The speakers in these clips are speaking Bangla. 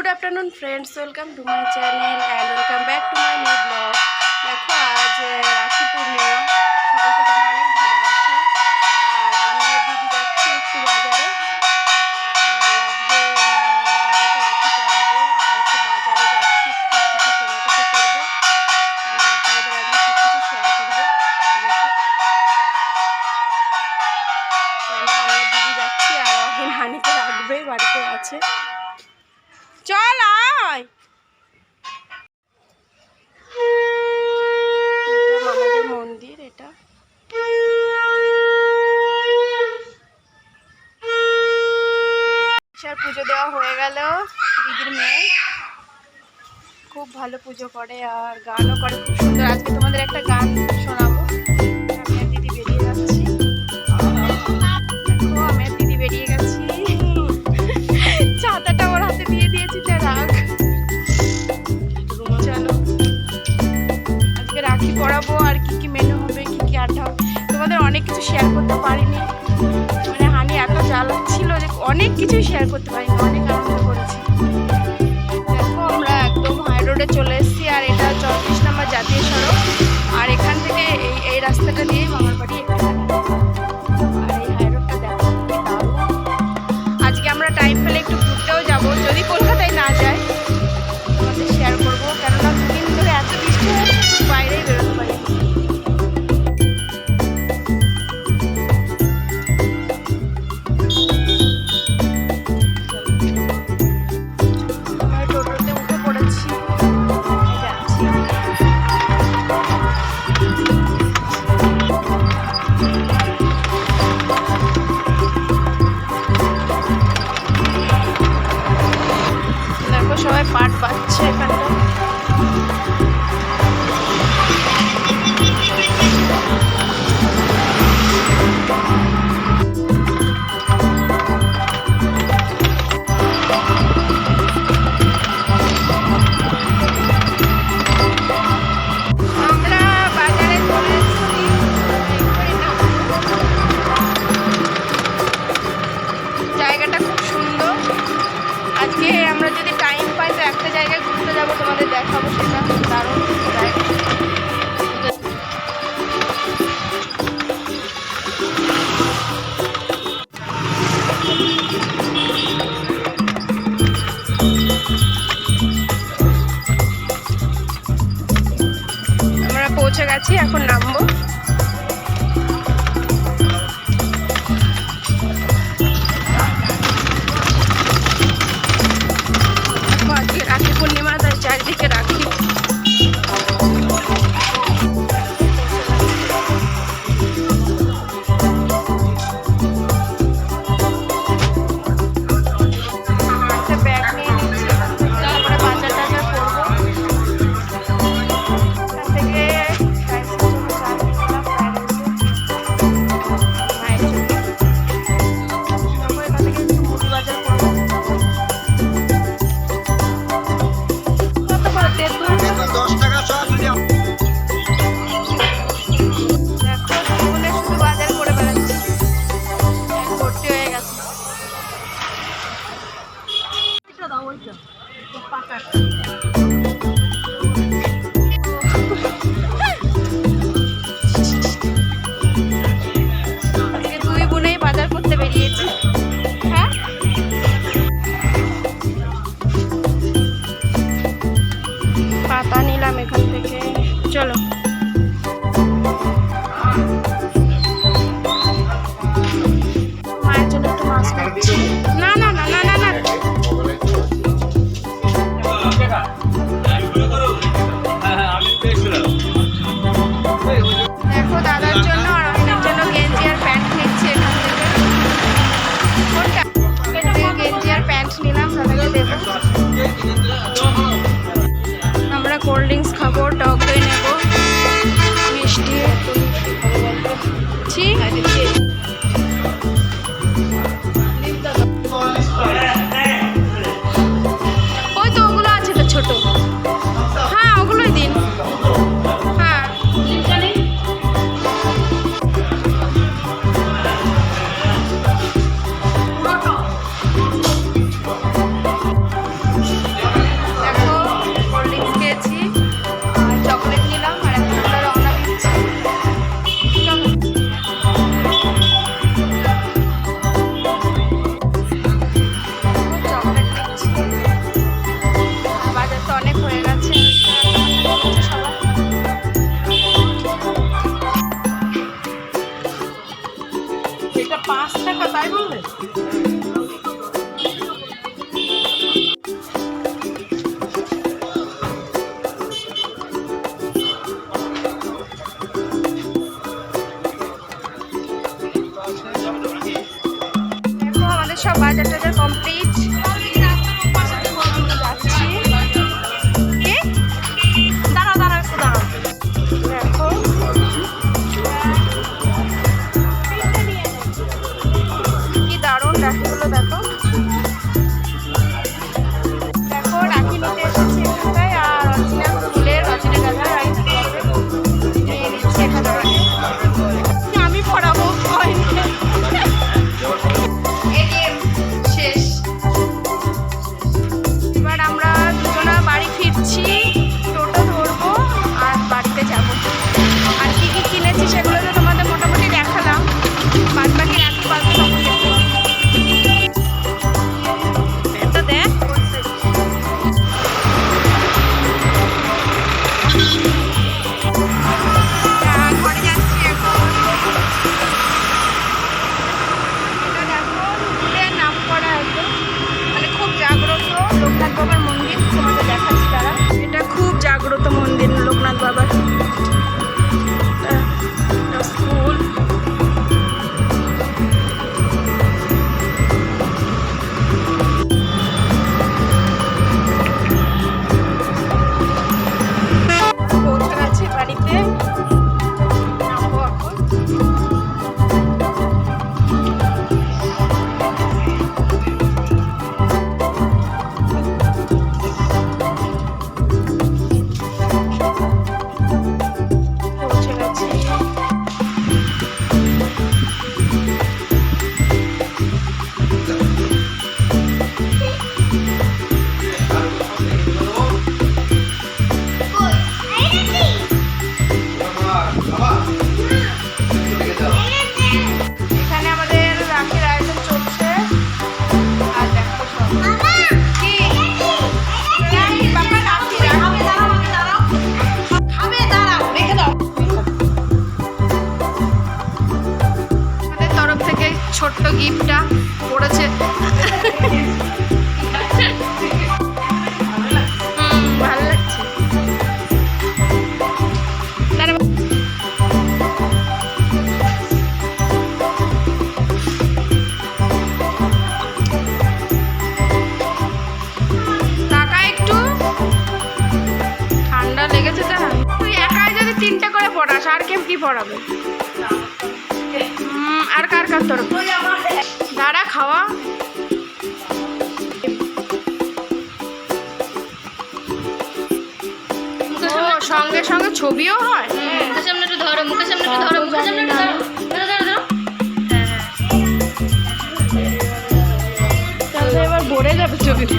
Good afternoon friends welcome to my channel and welcome back to my new blog দেখো, আজ রাখি পূর্ণিমা। সকলকে জানি অনেক ভালোবাসা। আর আমি আর দিদি যাচ্ছি একটু বাজারে। আজকে দাদাকে রাখি পরাবো আর একটু বাজারে যাচ্ছি, একটু কিছু কেনাকাটা করব। তোমাদের আজকে সব কিছু শেয়ার করব। দেখো। আছে আমি দিদি যাচ্ছি, আর অহিন হানিতে রাখবে বাড়িতে আছে। চল আয়। আমাদের মন্দির, এটা। পুজো দেওয়া হয়ে গেল, দিদির মেয়ে। খুব ভালো পুজো করে আর গানও করে সুন্দর। আজকে তোমাদের একটা গান শোনাবো। শেয়ার করতে পারিনি। মানে হানি এত জ্বালাচ্ছিল যে অনেক কিছুই শেয়ার করতে পারিনি অনেক 对 পৌঁছে গেছি এখন নামবো। ওইটা পাকা দুই বোনেই বাজার করতে বেরিয়েছি। হ্যাঁ? পাতা নিলাম এখান থেকে। চলো। মায়ের ছোট্ট গিফটটা পড়েছে। মানে- লেগেছে তারা। তুই একাই যদি তিনটে করে পড়াস, আর কেউ কি পড়াবে? আর কার কার তরফ দাঁড়া খাওয়া। সঙ্গে সঙ্গে ছবিও হয়? এবার ভরে যাবে ছবিটা।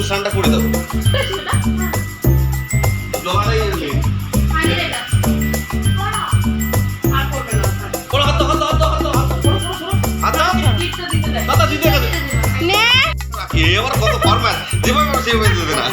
অনুষ্ঠানটা করে দেবো। কত ফরম্যাট যেভাবে সেভাবে দিতে না।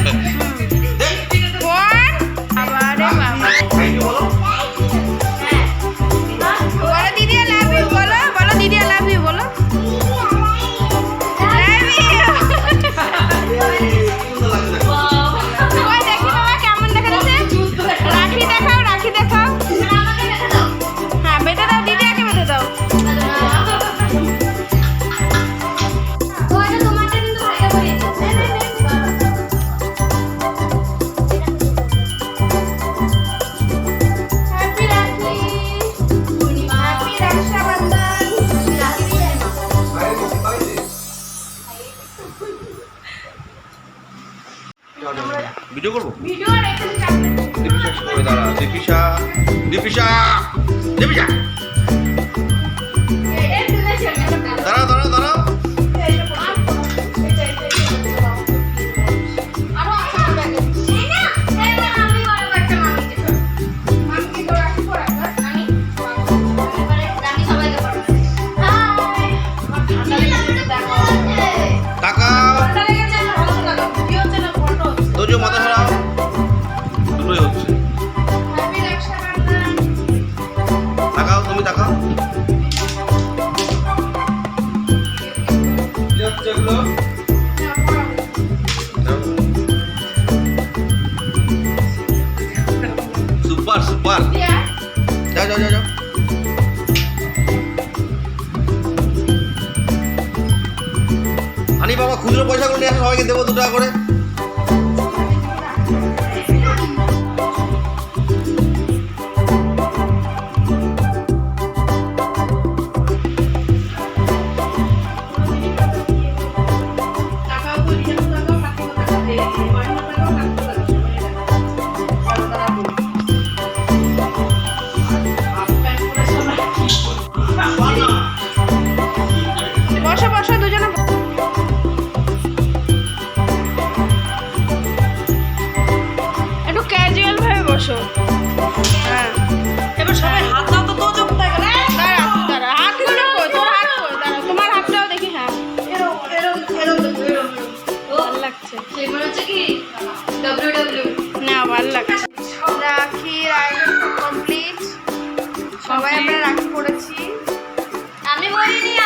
ভিডিও করব? দীপিশা দীপিশা দীপিশা দীপিশা আমি আনি বাবা খুচরো পয়সাগুলো নিয়ে আসো সবাইকে দেবো দু টাকা করে। ভালো লাগছে রাখির আয়োজন কমপ্লিট সবাই আমরা রাখি পড়েছি আমি বলিনি